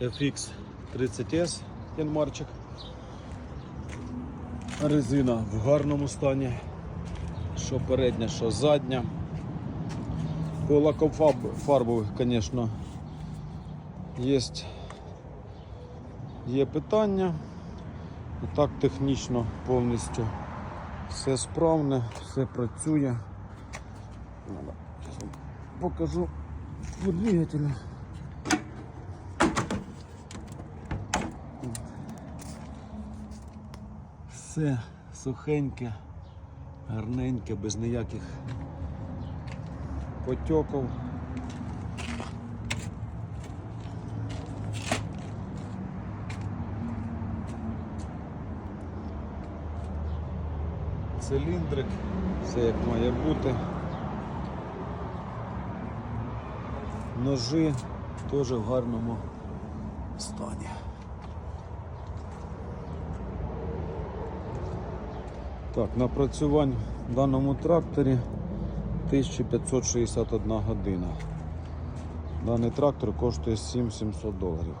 FX 30S Янмарчик. Резина в гарному стані. Що передня, що задня. По лакофарбу, звісно, є, є питання. І так технічно повністю все справне, все працює. Покажу по. Все сухеньке, гарненьке, без ніяких потьоків. Циліндрик, все як має бути. Ножи теж в гарному стані. Так, напрацювань в даному тракторі 1561 година. Даний трактор коштує 7700 доларів.